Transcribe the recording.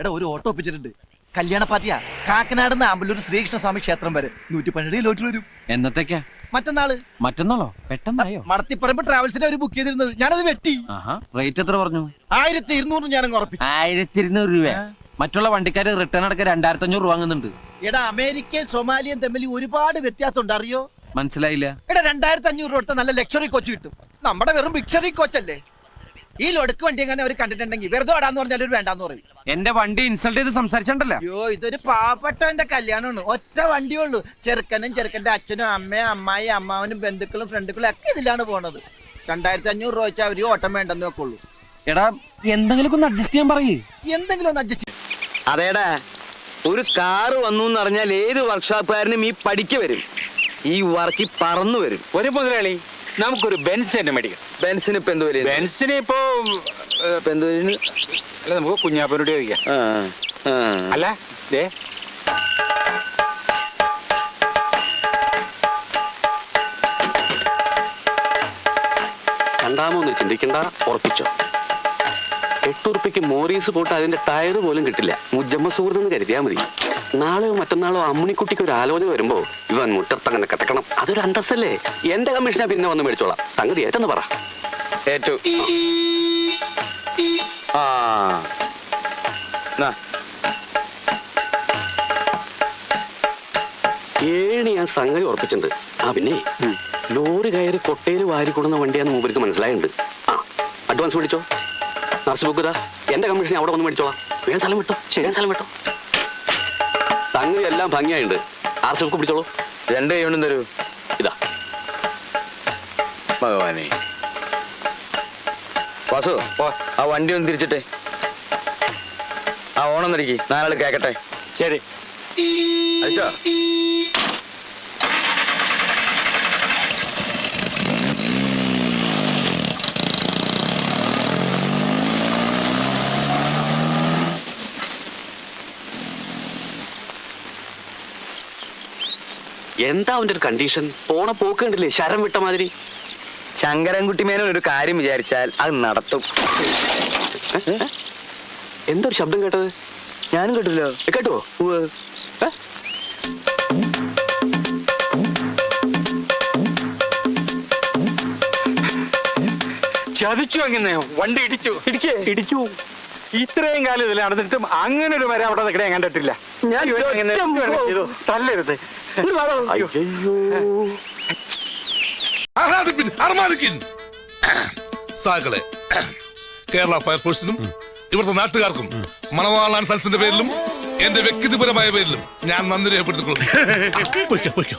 എടാ ഒരു ഓട്ടോ ഒപ്പിച്ചിട്ടുണ്ട്. കല്യാണ പാർട്ടിയാ. കാക്കനാട് ആമ്പല്ലൂർ ശ്രീകൃഷ്ണസ്വാമി ക്ഷേത്രം വരെ. നൂറ്റി പന്ത്രണ്ട് ലോട്ടിൽ വരും. എന്നത്തേക്കാ? മറ്റന്നാൾ. മറ്റന്നാളോ? പെട്ടെന്നായോ മടത്തിപ്പറമ്പ് ട്രാവൽസിന്റെ ഒരു ബുക്ക് ചെയ്തിരുന്നത്. ഞാനത് വെട്ടി. റേറ്റ് എത്ര പറഞ്ഞു? ആയിരത്തി ഇരുന്നൂറ് ഞാൻ ഉറപ്പിച്ചു. ആയിരത്തി ഇരുന്നൂറ് രൂപ മറ്റുള്ള വണ്ടിക്കാര് റിട്ടേൺ അടക്കം രണ്ടായിരത്തി അഞ്ഞൂറ് വാങ്ങുന്നുണ്ട്. എടാ അമേരിക്കയും സൊമാലിയും തമ്മിൽ ഒരുപാട് വ്യത്യാസം ഉണ്ട് അറിയോ മനസ്സിലായില്ല. എടാ രണ്ടായിരത്തി അഞ്ഞൂറ് രൂപ നല്ല ലക്ഷറി കോച്ച് കിട്ടും. നമ്മുടെ വെറും ബിക്ഷറി കോച്ചല്ലേ? ഈ ലൊടുക്ക് വണ്ടി എങ്ങനെ അവർ കണ്ടിട്ടുണ്ടെങ്കിൽ വെറുതെ ഓടാന്ന് പറഞ്ഞാൽ ഒരു വേണ്ടാന്ന് പറയും. എന്റെ വണ്ടി ഇൻസൾട്ട് ചെയ്ത് സംസാരിച്ചിട്ടുണ്ടല്ലോ അയ്യോ ഇതൊരു പാവപ്പെട്ടവന്റെ കല്യാണമാണ്. ഒറ്റ വണ്ടിയേ ഉള്ളൂ ചെറുക്കനും ചെറുക്കന്റെ അച്ഛനും അമ്മയും അമ്മായി അമ്മാവനും ബന്ധുക്കളും ഫ്രണ്ടുക്കളും ഒക്കെ ഇതിലാണ് പോണത്. രണ്ടായിരത്തി അഞ്ഞൂറ് രൂപ വെച്ചാൽ അവർ ഓട്ടം വേണ്ടെന്ന് വെക്കുള്ളൂ. എടാ എന്തെങ്കിലും ഒന്ന് അഡ്ജസ്റ്റ് ചെയ്യാൻ പറയേ. എന്തെങ്കിലും ഒന്ന് അഡ്ജസ്റ്റ് അതേടാ ഒരു കാറ് വന്നു എന്ന് പറഞ്ഞാൽ ഏത് വർക്ക്ഷോപ്പുകാരനും ഈ പടിക്ക് വരും. ഈ വർക്കി പറന്നു വരും. ഒരു മുതലാളി നമുക്കൊരു ബെൻസ് തന്നെ മേടിക്കാം. ബെൻസിന് ഇപ്പൊ എന്ത് വില ബെൻസിന് ഇപ്പോ ഇപ്പൊ എന്ത്? അല്ല നമുക്ക് കുഞ്ഞാപ്പനോട് ചോദിക്കാം. ആ, ആ. അല്ല ദേ. രണ്ടാമൊന്നും ചിന്തിക്കണ്ട ഉറപ്പിച്ചോ. എട്ടുറുപ്പിക്ക് മോറീസ് പോട്ട് അതിന്റെ ടയർ പോലും കിട്ടില്ല. മുജമ്മ സുഹൃത്തെന്ന് കരുതിയാ മതി. നാളെയോ മറ്റന്നാളോ അമ്മിണിക്കുട്ടിക്ക് ഒരു ആലോചന വരുമ്പോ ഇവൻ മുട്ടത്തങ്ങനെ കിടക്കണം അതൊരു അന്തസ്സല്ലേ? എന്റെ കമ്മീഷനെ പിന്നെ വന്ന് മേടിച്ചോളാം. സംഗതി ഏറ്റെന്ന് പറ. ഏറ്റു. ആ. ഏഴ് ഞാൻ സംഗതി ഉറപ്പിച്ചിട്ടുണ്ട്. ആ പിന്നെ ലോറി കയറി കൊട്ടയിൽ വാരിക്കൊടുന്ന വണ്ടിയാന്ന് മൂപ്പർക്ക് മനസ്സിലായിട്ടുണ്ട്. ആ അഡ്വാൻസ് മേടിച്ചോ. നർസ് ബുക്ക് ഇതാ എന്റെ കമ്മീഷൻ അവിടെ വന്ന് മേടിച്ചോളാം. വേഗം സ്ഥലം വിട്ടോ? ശരിയാൻ സ്ഥലം വിട്ടോ? സംഗതി എല്ലാം ഭംഗിയായിട്ടുണ്ട് ആർ സി ബുക്ക് പിടിച്ചോളൂ. രണ്ട് കൈ കൊണ്ടും തരൂ. ഇതാ. ഭഗവാനെ. വാസു. ആ വണ്ടി ഒന്ന് തിരിച്ചിട്ടെ. ആ ഓണം തിരിക്കി നാലാൾ കേക്കട്ടെ. ശരി. അയച്ചോ എന്താ അവന്റെ ഒരു കണ്ടീഷൻ പോണ പോക്ക് കണ്ടില്ലേ? ശരം വിട്ട മാതിരി. ശങ്കരൻകുട്ടി മേനോൻ ഒരു കാര്യം വിചാരിച്ചാൽ അത് നടത്തും. ഏ? ഏ? എന്താ ഒരു ശബ്ദം കേട്ടത്? ഞാനും കേട്ടില്ലോ. കേട്ടോ? ചതിച്ചു അങ്ങനെ. വണ്ടി ഇടിച്ചു. ഇടിക്കേ? ഇടിച്ചു. ഇത്രയും കാലം ഇതിൽ നടന്നിട്ടും അങ്ങനെ ഒരു വരെ അവിടെ നിൽക്കണേ ഞാൻ കണ്ടിട്ടില്ല. ഞാൻ. തല്ലരുത്. സാകളെ കേരള ഫയർഫോഴ്സിനും ഇവിടുത്തെ നാട്ടുകാർക്കും മണവാളാൻ സൽസിന്റെ പേരിലും എന്റെ വ്യക്തിപരമായ പേരിലും ഞാൻ നന്ദി രേഖപ്പെടുത്തിക്കൊള്ളുന്നു. പൊയ്ക്കോ, പൊയ്ക്കോ.